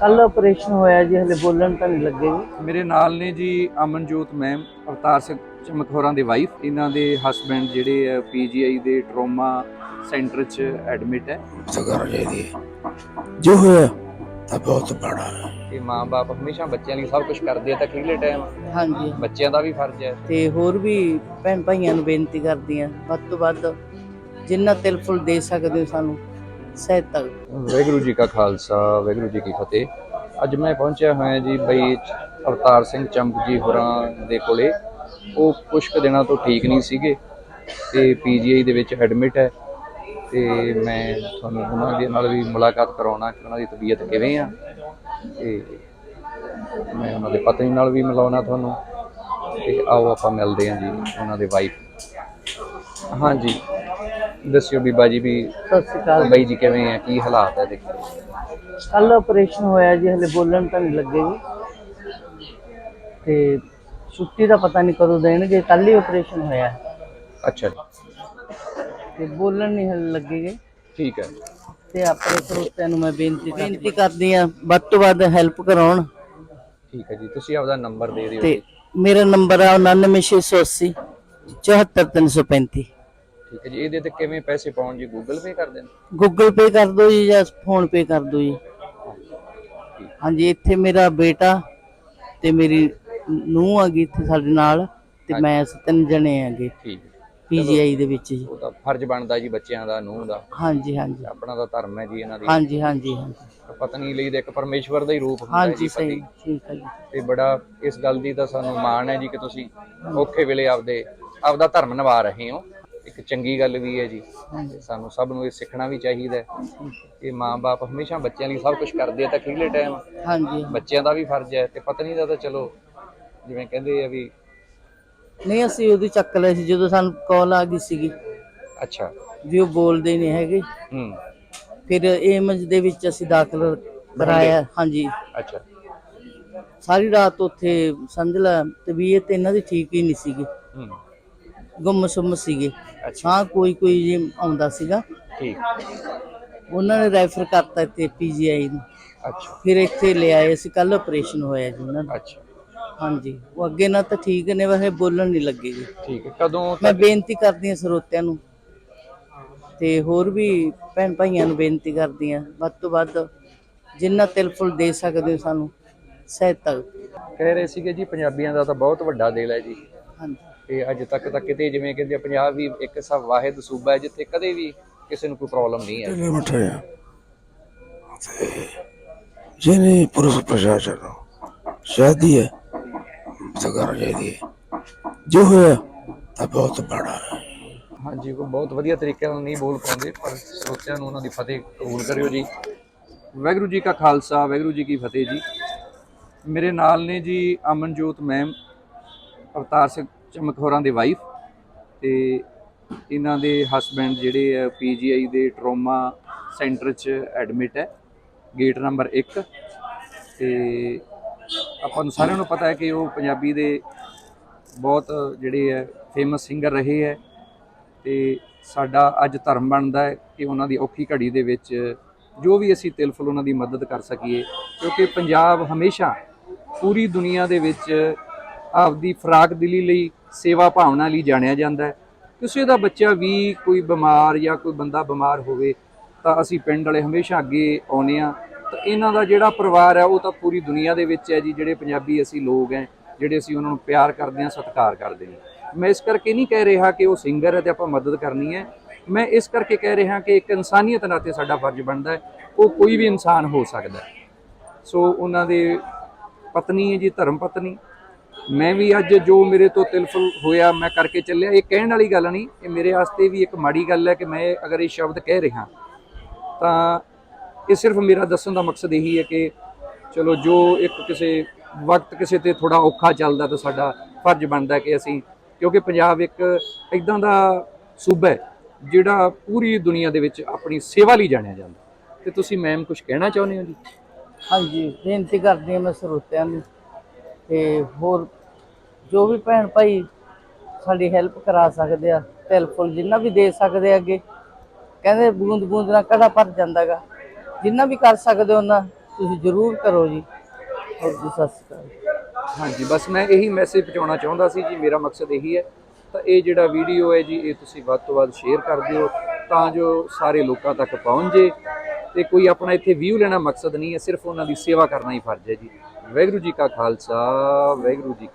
ਕੱਲ ਆਪਰੇਸ਼ਨ ਹੋਇਆ ਜੀ ਹਲੇ ਬੋਲਣ ਤਾਂ ਨਹੀਂ ਲੱਗੇ ਜੀ। ਮੇਰੇ ਨਾਲ ਨੇ ਜੀ ਅਮਨਜੋਤ ਮੈਮ ਅਵਤਾਰ ਸਿੰਘ ਚਮਕੌਰਾਂ ਦੇ ਵਾਈਫ ਇਹਨਾਂ ਦੇ ਹਸਬੰਡ ਜਿਹੜੇ ਆ ਪੀਜੀਆਈ ਦੇ ਟਰੋਮਾ ਸੈਂਟਰ 'ਚ ਐਡਮਿਟ ਹੈ। ਸਗਰ ਹੈ ਜੋ ਹੋਇਆ ਤਾਂ ਬਹੁਤ ਬੜਾ ਹੈ। ਤੇ ਮਾਂ-ਬਾਪ ਹਮੇਸ਼ਾ ਬੱਚਿਆਂ ਲਈ ਸਭ ਕੁਝ ਕਰਦੇ ਆ ਤਕਲੀਲੇ ਟਾਈਮ ਹਾਂਜੀ। ਬੱਚਿਆਂ ਦਾ ਵੀ ਫਰਜ਼ ਹੈ। ਤੇ ਹੋਰ ਵੀ ਭੈਣ ਭਾਈਆਂ ਨੂੰ ਬੇਨਤੀ ਕਰਦੀ ਆ ਵੱਧ ਤੋਂ ਵੱਧ ਜਿੰਨਾ ਤਿਲ ਫੁੱਲ ਦੇ ਸਕਦੇ ਹੋ ਸਾਨੂੰ। ਸਹਾਇਤਾ ਵਾਹਿਗੁਰੂ ਜੀ ਕਾ ਖਾਲਸਾ, ਵਾਹਿਗੁਰੂ ਜੀ ਕੀ ਫਤਿਹ। ਅੱਜ ਮੈਂ ਪਹੁੰਚਿਆ ਹੋਇਆ ਜੀ ਬਈ ਅਵਤਾਰ ਸਿੰਘ ਚੰਪ ਜੀ ਹੋਰਾਂ ਦੇ ਕੋਲੇ। ਉਹ ਕੁਝ ਕੁ ਦਿਨਾਂ ਤੋਂ ਠੀਕ ਨਹੀਂ ਸੀਗੇ ਤੇ ਪੀਜੀਆਈ ਦੇ ਵਿੱਚ ਐਡਮਿਟ ਹੈ। ਤੇ ਮੈਂ ਤੁਹਾਨੂੰ ਉਹਨਾਂ ਦੇ ਨਾਲ ਵੀ ਮੁਲਾਕਾਤ ਕਰਾਉਣਾ ਕਿ ਉਹਨਾਂ ਦੀ ਤਬੀਅਤ ਕਿਵੇਂ ਆ। ਤੇ ਮੈਂ ਉਹਨਾਂ ਦੇ ਪਤਨੀ ਨਾਲ ਵੀ ਮਿਲਾਉਣਾ ਤੁਹਾਨੂੰ। ਤੇ ਆਓ ਆਪਾਂ ਮਿਲਦੇ ਹਾਂ ਜੀ, ਉਹਨਾਂ ਦੇ ਵਾਈਫ ਹਾਂਜੀ। ਦੱਸਿਓ ਬੀਬਾ ਜੀ ਵੀ ਸਤਿ ਸ਼੍ਰੀ ਅਕਾਲ। ਬਾਈ ਜੀ ਕਿਵੇਂ ਆ ਕੀ ਹਾਲਾਤ ਹੈ ਦੇਖੋ। ਕੱਲ ਆਪਰੇਸ਼ਨ ਹੋਇਆ ਜੀ ਹਲੇ ਬੋਲਣ ਤਾਂ ਨਹੀਂ ਲੱਗੇ ਜੀ। ਤੇ ਛੁੱਟੀ ਦਾ ਪਤਾ ਨਹੀਂ ਕਦੋਂ ਦੇਣਗੇ ਕੱਲ ਹੀ ਆਪਰੇਸ਼ਨ ਹੋਇਆ। ਹੈ ਅੱਛਾ ਜੀ। ਤੇ ਬੋਲਣ ਨਹੀਂ ਹਲੇ ਲੱਗੇਗੇ ਠੀਕ ਹੈ। ਤੇ ਆਪਣੇ ਸਰੋਤਿਆਂ ਨੂੰ ਮੈਂ ਬੇਨਤੀ ਬੇਨਤੀ ਕਰਦੀ ਆ ਵੱਧ ਤੋਂ ਵੱਧ ਹੈਲਪ ਕਰਾਉਣ। ਠੀਕ ਹੈ ਜੀ ਤੁਸੀਂ ਆਪਦਾ ਨੰਬਰ ਦੇ ਦਿਓ। ਤੇ। ਮੇਰਾ ਨੰਬਰ ਆ 99680 74335 ਠੀਕ ਹੈ ਜੀ ਇਹਦੇ ਤੇ ਕਿਵੇਂ ਪੈਸੇ ਪਾਉਣ ਜੀ? ਗੂਗਲ ਪੇ ਕਰ ਦੇਣ ਗੂਗਲ ਪੇ ਕਰ ਦਿਓ ਜੀ ਜਾਂ ਫੋਨ ਪੇ ਕਰ ਦਿਓ ਜੀ। ਹਾਂਜੀ ਇੱਥੇ ਮੇਰਾ ਬੇਟਾ ਤੇ ਮੇਰੀ ਨੂੰਹ ਆ ਗਈ ਇੱਥੇ ਸਾਡੇ ਨਾਲ ਤੇ ਮੈਂ ਅਸੀਂ ਤਿੰਨ ਜਣੇ ਆਂਗੇ ਠੀਕ ਹੈ ਪੀਜੀਆਈ ਦੇ ਵਿੱਚ ਜੀ। ਉਹ ਤਾਂ ਫਰਜ਼ ਬਣਦਾ ਜੀ ਬੱਚਿਆਂ ਦਾ ਨੂੰਹ ਦਾ। ਹਾਂਜੀ ਹਾਂਜੀ। ਆਪਣਾ ਦਾ ਧਰਮ ਹੈ ਜੀ ਇਹਨਾਂ ਦੀ। ਹਾਂਜੀ ਹਾਂਜੀ ਹਾਂਜੀ। ਪਤਨੀ ਲਈ ਤਾਂ ਇੱਕ ਪਰਮੇਸ਼ਵਰ ਦਾ ਹੀ ਰੂਪ ਹੁੰਦਾ ਹੈ ਜੀ ਸਹੀ ਪਤੀ। ਠੀਕ ਹੈ ਜੀ। ਤੇ ਬੜਾ ਇਸ ਗੱਲ ਦੀ ਤਾਂ ਸਾਨੂੰ ਮਾਣ ਹੈ ਜੀ ਕਿ ਤੁਸੀਂ ਔਖੇ ਵੇਲੇ ਆਪਦੇ ਆਪਦਾ ਧਰਮ ਨਿਭਾ ਰਹੇ ਹੋ। ਇੱਕ ਚੰਗੀ ਗੱਲ ਵੀ ਹੈ ਜੀ। ਤੇ ਸਾਨੂੰ ਸਭ ਨੂੰ ਇਹ ਸਿੱਖਣਾ ਵੀ ਚਾਹੀਦਾ ਹੈ। ਕਿ ਮਾਂ-ਬਾਪ ਹਮੇਸ਼ਾ ਬੱਚਿਆਂ ਲਈ ਸਭ ਕੁਝ ਕਰਦੇ ਆ ਤਕਲੀਲੇ ਟਾਈਮ ਹਾਂਜੀ। ਬੱਚਿਆਂ ਦਾ ਵੀ ਫਰਜ਼ ਹੈ ਤੇ ਪਤਨੀ ਦਾ ਤਾਂ ਚਲੋ ਜਿਵੇਂ ਕਹਿੰਦੇ ਆ ਵੀ ਨਹੀਂ ਅਸੀਂ ਉਹਦੀ ਚੱਕ ਲਿਆ ਸੀ ਜਦੋਂ ਸਾਨੂੰ ਕਾਲ ਆ ਗਈ ਸੀਗੀ। ਅੱਛਾ। ਵੀ ਉਹ ਬੋਲਦੇ ਨਹੀਂ ਹੈਗੇ। ਹੂੰ। ਫਿਰ ਏਮਜ ਦੇ ਵਿੱਚ ਅਸੀਂ ਦਾਖਲ ਕਰਾਇਆ ਹਾਂਜੀ। ਅੱਛਾ। ਸਾਰੀ ਰਾਤ ਉੱਥੇ ਸਮਝ ਲੈ ਤਬੀਅਤ ਇਹਨਾਂ ਦੀ ਠੀਕ ਹੀ ਨਹੀਂ ਸੀਗੀ। ਹੂੰ। ਗੁੰਮ ਸੁੰਮ ਸੀਗੇ। ਅੱਛਾ। ਹਾਂ ਕੋਈ ਕੋਈ ਜੀ ਆਉਂਦਾ ਸੀਗਾ। ਠੀਕ। ਉਹਨਾਂ ਨੇ ਰੈਫਰ ਕਰਤਾ ਇੱਥੇ ਪੀਜੀਆਈ ਨੂੰ। ਅੱਛਾ। ਫਿਰ ਇੱਥੇ ਲਿਆਏ ਅਸੀਂ ਕੱਲ ਆਪਰੇਸ਼ਨ ਹੋਇਆ ਜੀ ਉਹਨਾਂ ਦਾ। ਅੱਛਾ। ਹਾਂਜੀ। ਉਹ ਅੱਗੇ ਨਾਲ ਤਾਂ ਠੀਕ ਨੇ ਵੈਸੇ ਬੋਲਣ ਨਹੀਂ ਲੱਗੇ ਜੀ। ਠੀਕ ਹੈ ਕਦੋਂ ਮੈਂ ਬੇਨਤੀ ਕਰਦੀ ਹਾਂ ਸਰੋਤਿਆਂ ਨੂੰ। ਤੇ ਹੋਰ ਵੀ ਭੈਣ ਭਾਈਆਂ ਨੂੰ ਬੇਨਤੀ ਕਰਦੀ ਹਾਂ ਵੱਧ ਤੋਂ ਵੱਧ ਜਿੰਨਾ ਤਿਲ ਫੁੱਲ ਦੇ ਸਕਦੇ ਹੋ ਸਾਨੂੰ ਸਹਾਇਤਾ ਕਹਿ ਰਹੇ ਸੀਗੇ ਜੀ ਪੰਜਾਬੀਆਂ ਦਾ ਤਾਂ ਬਹੁਤ ਵੱਡਾ ਦਿਲ ਹੈ ਜੀ। ਹਾਂਜੀ। ਤੇ ਅੱਜ ਤੱਕ ਤਾਂ ਕਿਤੇ ਜਿਵੇਂ ਕਹਿੰਦੇ ਪੰਜਾਬ ਵੀ ਇੱਕ ਸਭ ਵਾਹਿਦ ਸੂਬਾ ਹੈ ਜਿੱਥੇ ਕਦੇ ਵੀ ਕਿਸੇ ਨੂੰ ਕੋਈ ਪ੍ਰੋਬਲਮ ਨਹੀਂ ਹੈ। ਢਿੱਲੇ ਮੱਠੇ ਆ। ਤੇ ਜਿਹਨੇ ਪੁਲਿਸ ਪ੍ਰਸ਼ਾਸਨ ਸ਼ਾਦੀ ਹੈ ਸਗਰ ਹੈ। ਜੋ ਹੋਇਆ ਤਾਂ ਬਹੁਤ ਬੜਾ ਹੈ। ਹਾਂਜੀ ਉਹ ਬਹੁਤ ਵਧੀਆ ਤਰੀਕੇ ਨਾਲ ਨਹੀਂ ਬੋਲ ਪਾਉਂਦੇ ਪਰ ਸਰੋਤਿਆਂ ਨੂੰ ਉਹਨਾਂ ਦੀ ਫਤਿਹ ਕਬੂਲ ਕਰਿਓ ਜੀ। ਵਾਹਿਗੁਰੂ ਜੀ ਕਾ ਖਾਲਸਾ ਵਾਹਿਗੁਰੂ ਜੀ ਕੀ ਫਤਿਹ ਜੀ। ਮੇਰੇ ਨਾਲ ਨੇ ਜੀ ਅਮਨਜੋਤ ਮੈਮ ਅਵਤਾਰ ਸਿੰਘ ਚਮਕੌਰਾਂ ਦੇ ਵਾਈਫ ਤੇ ਇਹਨਾਂ ਦੇ ਹਸਬੰਡ ਜਿਹੜੇ ਆ ਪੀਜੀਆਈ ਦੇ ਟਰੋਮਾ ਸੈਂਟਰ 'ਚ ਐਡਮਿਟ ਹੈ ਗੇਟ ਨੰਬਰ 1 ਤੇ ਆਪਾਂ ਨੂੰ ਸਾਰਿਆਂ ਨੂੰ ਪਤਾ ਹੈ ਕਿ ਉਹ ਪੰਜਾਬੀ ਦੇ ਬਹੁਤ ਜਿਹੜੇ ਹੈ ਫੇਮਸ ਸਿੰਗਰ ਰਹੇ ਹੈ ਤੇ ਸਾਡਾ ਅੱਜ ਧਰਮ ਬਣਦਾ ਹੈ ਕਿ ਉਹਨਾਂ ਦੀ ਔਖੀ ਘੜੀ ਦੇ ਵਿੱਚ ਜੋ ਵੀ ਅਸੀਂ ਤਿਲਫੁਲ ਉਹਨਾਂ ਦੀ ਮਦਦ ਕਰ ਸਕੀਏ, ਕਿਉਂਕਿ ਪੰਜਾਬ ਹਮੇਸ਼ਾ ਪੂਰੀ ਦੁਨੀਆ ਦੇ ਵਿੱਚ ਆਪਦੀ ਫਰਾਕ ਦਿਲੀ ਲਈ ਸੇਵਾ ਭਾਵਨਾ ਲਈ ਜਾਣਿਆ ਜਾਂਦਾ ਹੈ। ਕਿਸੇ ਦਾ ਬੱਚਾ ਵੀ ਕੋਈ ਬਿਮਾਰ ਜਾਂ ਕੋਈ ਬੰਦਾ ਬਿਮਾਰ ਹੋਵੇ ਤਾਂ ਅਸੀਂ ਪਿੰਡ ਵਾਲੇ ਹਮੇਸ਼ਾ ਅੱਗੇ ਆਉਨੇ ਆ ਤਾਂ ਇਹਨਾਂ ਦਾ ਜਿਹੜਾ ਪਰਿਵਾਰ ਹੈ, ਉਹ ਤਾਂ ਪੂਰੀ ਦੁਨੀਆ ਦੇ ਵਿੱਚ ਹੈ ਜੀ, ਜਿਹੜੇ ਪੰਜਾਬੀ ਅਸੀਂ ਲੋਕ ਹੈ, ਜਿਹੜੇ ਅਸੀਂ ਉਹਨਾਂ ਨੂੰ ਪਿਆਰ ਕਰਦੇ ਹਾਂ, ਸਤਿਕਾਰ ਕਰਦੇ ਹਾਂ। ਮੈਂ ਇਸ ਕਰਕੇ ਨਹੀਂ ਕਹਿ ਰਿਹਾ ਕਿ ਉਹ ਸਿੰਗਰ ਹੈ ਤੇ ਆਪਾਂ ਮਦਦ ਕਰਨੀ ਹੈ। ਮੈਂ ਇਸ ਕਰਕੇ ਕਹਿ ਰਿਹਾ ਕਿ ਇੱਕ ਇਨਸਾਨੀਅਤ ਨਾਤੇ ਸਾਡਾ ਫਰਜ਼ ਬਣਦਾ ਹੈ, ਉਹ ਕੋਈ ਵੀ ਇਨਸਾਨ ਹੋ ਸਕਦਾ ਹੈ। ਸੋ ਉਹਨਾਂ ਦੇ ਪਤਨੀ ਹੈ ਜੀ, ਧਰਮ ਪਤਨੀ। ਮੈਂ ਵੀ ਅੱਜ ਜੋ ਮੇਰੇ ਤੋਂ ਤਿਲਫੁਲ ਹੋਇਆ, ਮੈਂ ਕਰਕੇ ਚੱਲਿਆ। ਇਹ ਕਹਿਣ ਵਾਲੀ ਗੱਲ ਨਹੀਂ, ਇਹ ਮੇਰੇ ਵਾਸਤੇ ਵੀ ਇੱਕ ਮਾੜੀ ਗੱਲ ਹੈ ਕਿ ਮੈਂ ਅਗਰ ਇਹ ਸ਼ਬਦ ਕਹਿ ਰਿਹਾ ਤਾਂ ਇਹ ਸਿਰਫ ਮੇਰਾ ਦੱਸਣ ਦਾ ਮਕਸਦ ਇਹੀ ਹੈ ਕਿ ਚਲੋ, ਜੋ ਇੱਕ ਕਿਸੇ ਵਕਤ ਕਿਸੇ ਤੇ ਥੋੜਾ ਔਖਾ ਚੱਲਦਾ ਤਾਂ ਸਾਡਾ ਫਰਜ਼ ਬਣਦਾ ਕਿ ਅਸੀਂ, ਕਿਉਂਕਿ ਪੰਜਾਬ ਇੱਕ ਇਦਾਂ ਦਾ ਸੂਬਾ ਹੈ ਜਿਹੜਾ ਪੂਰੀ ਦੁਨੀਆ ਦੇ ਵਿੱਚ ਆਪਣੀ ਸੇਵਾ ਲਈ ਜਾਣਿਆ ਜਾਂਦਾ। ਤੇ ਤੁਸੀਂ ਮੈਮ ਕੁਝ ਕਹਿਣਾ ਚਾਹੁੰਦੇ ਹੋ ਜੀ? ਹਾਂਜੀ, ਬੇਨਤੀ ਕਰਦੀ ਹਾਂ ਮੈਂ ਸਰੋਤਿਆਂ ਨੂੰ, ਤੇ ਹੋਰ ਜੋ ਵੀ ਭੈਣ ਭਾਈ ਸਾਡੀ ਹੈਲਪ ਕਰਾ ਸਕਦੇ ਆ ਤਿਲ ਜਿੰਨਾ ਵੀ ਦੇ ਸਕਦੇ ਆ ਅੱਗੇ, ਕਹਿੰਦੇ ਬੂੰਦ ਬੂੰਦ ਨਾਲ ਕੜਾ ਭਰ ਜਾਂਦਾਗਾ। ਜਿੰਨਾ ਵੀ ਕਰ ਸਕਦੇ ਹੋ ਉਹਨਾਂ ਤੁਸੀਂ ਜ਼ਰੂਰ ਕਰੋ ਜੀ। ਹੋਰ ਜੀ, ਸਤਿ ਸ਼੍ਰੀ ਅਕਾਲ। ਹਾਂਜੀ, ਬਸ ਮੈਂ ਇਹੀ ਮੈਸੇਜ ਪਹੁੰਚਾਉਣਾ ਚਾਹੁੰਦਾ ਸੀ ਜੀ, ਮੇਰਾ ਮਕਸਦ ਇਹੀ ਹੈ। ਤਾਂ ਇਹ ਜਿਹੜਾ ਵੀਡੀਓ ਹੈ ਜੀ, ਇਹ ਤੁਸੀਂ ਵੱਧ ਤੋਂ ਵੱਧ ਸ਼ੇਅਰ ਕਰ ਦਿਓ, ਤਾਂ ਜੋ ਸਾਰੇ ਲੋਕਾਂ ਤੱਕ ਪਹੁੰਚ ਜੇ। ਤੇ ਕੋਈ ਆਪਣਾ ਇੱਥੇ ਵਿਊ ਲੈਣਾ ਮਕਸਦ ਨਹੀਂ ਹੈ, ਸਿਰਫ ਉਹਨਾਂ ਦੀ ਸੇਵਾ ਕਰਨਾ ਹੀ ਫਰਜ਼ ਹੈ ਜੀ। ਵਾਹਿਗੁਰੂ ਜੀ ਕਾ ਖਾਲਸਾ, ਵਾਹਿਗੁਰੂ ਜੀ